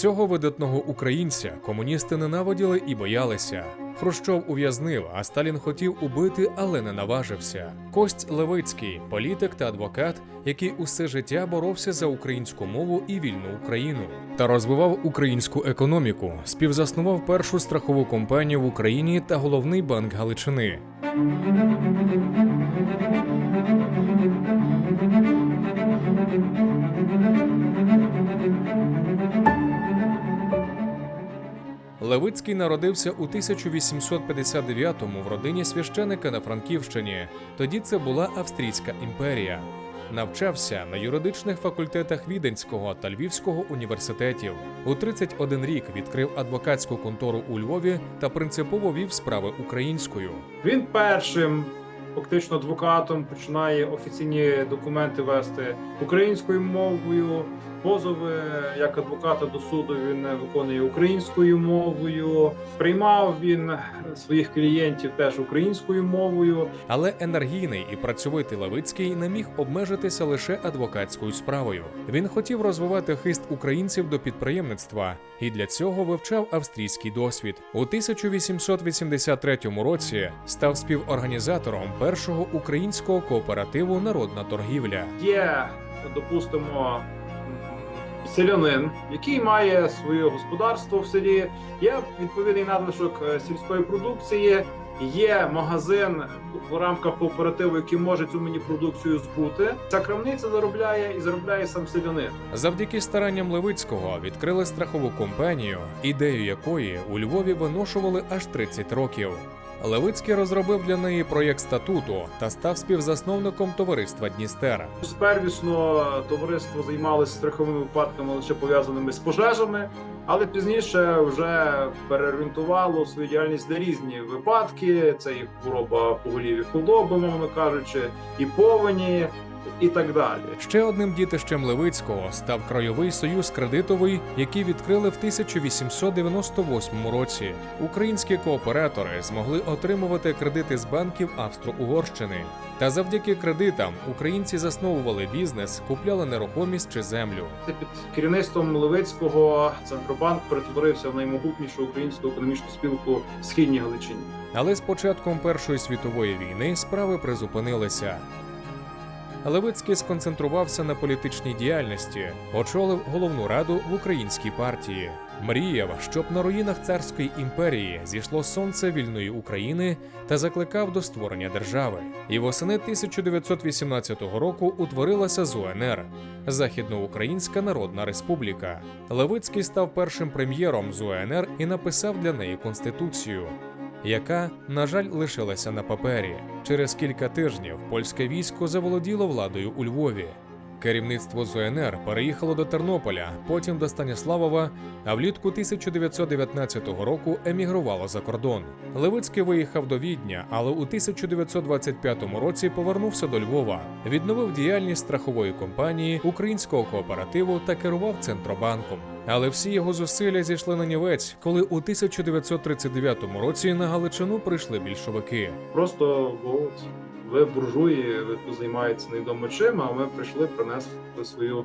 Цього видатного українця комуністи ненавиділи і боялися. Хрущов ув'язнив, а Сталін хотів убити, але не наважився. Кость Левицький, політик та адвокат, який усе життя боровся за українську мову і вільну Україну та розвивав українську економіку, співзаснував першу страхову компанію в Україні та головний банк Галичини. Левицький народився у 1859-му в родині священика на Франківщині. Тоді це була Австрійська імперія. Навчався на юридичних факультетах Віденського та Львівського університетів. У 31 рік відкрив адвокатську контору у Львові та принципово вів справи українською. Він першим, фактично адвокатом, починає офіційні документи вести українською мовою. Позови як адвоката до суду він виконує українською мовою. Приймав він своїх клієнтів теж українською мовою. Але енергійний і працьовитий Левицький не міг обмежитися лише адвокатською справою. Він хотів розвивати хист українців до підприємництва і для цього вивчав австрійський досвід. У 1883 році став співорганізатором першого українського кооперативу Народна торгівля. Є, допустимо, селянин, який має своє господарство в селі, є відповідний надлишок е, сільської продукції. Є магазин в рамках кооперативу, який може цю мені продукцію збути. Ця крамниця заробляє і заробляє сам селянин. Завдяки старанням Левицького відкрили страхову компанію, ідею якої у Львові виношували аж 30 років. Левицький розробив для неї проєкт статуту та став співзасновником товариства Дністер. Первісно товариство займалося страховими випадками лише пов'язаними з пожежами, але пізніше вже переорієнтувало свою діяльність на різні випадки. Це і хвороба поголів'я худоби, мовно кажучи, і повені, і так далі. Ще одним дітищем Левицького став Крайовий союз кредитовий, який відкрили в 1898 році. Українські кооператори змогли отримувати кредити з банків Австро-Угорщини. Та завдяки кредитам українці засновували бізнес, купляли нерухомість чи землю. Під керівництвом Левицького Центробанк перетворився в наймогутнішу українську економічну спілку в східній Галичині. Але з початком Першої світової війни справи призупинилися. Левицький сконцентрувався на політичній діяльності, очолив головну раду в українській партії. Мріяв, щоб на руїнах царської імперії зійшло сонце вільної України та закликав до створення держави. І восени 1918 року утворилася ЗУНР Західноукраїнська Народна Республіка. Левицький став першим прем'єром ЗУНР і написав для неї конституцію яка, на жаль, лишилася на папері. Через кілька тижнів польське військо заволоділо владою у Львові. Керівництво ЗУНР переїхало до Тернополя, потім до Станіславова, а влітку 1919 року емігрувало за кордон. Левицький виїхав до Відня, але у 1925 році повернувся до Львова, відновив діяльність страхової компанії, українського кооперативу та керував центробанком. Але всі його зусилля зійшли на нівець, коли у 1939 році на Галичину прийшли більшовики. Просто от, ви буржуї, ви тут займаєтеся невідомо чим, а ми прийшли принесли свою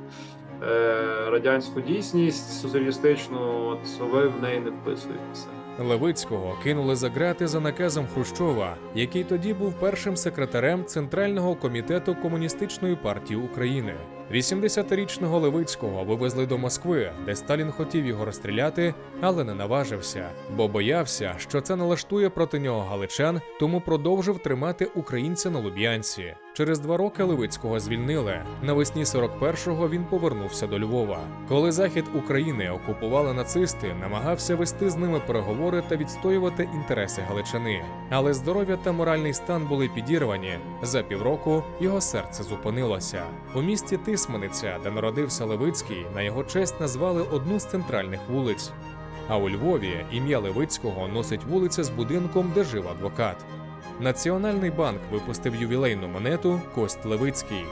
е, радянську дійсність соціалістичну, от ви в неї не вписуєтеся. Левицького кинули за грати за наказом Хрущова, який тоді був першим секретарем Центрального комітету Комуністичної партії України. 80-річного Левицького вивезли до Москви, де Сталін хотів його розстріляти, але не наважився, бо боявся, що це налаштує проти нього галичан, тому продовжив тримати українця на Луб'янці. Через два роки Левицького звільнили. Навесні 41-го він повернувся до Львова. Коли захід України окупували нацисти, намагався вести з ними переговори та відстоювати інтереси Галичини. Але здоров'я та моральний стан були підірвані. За півроку його серце зупинилося. У місті Тисмениця, де народився Левицький, на його честь назвали одну з центральних вулиць. А у Львові ім'я Левицького носить вулиця з будинком, де жив адвокат. Національний банк випустив ювілейну монету Кость Левицький.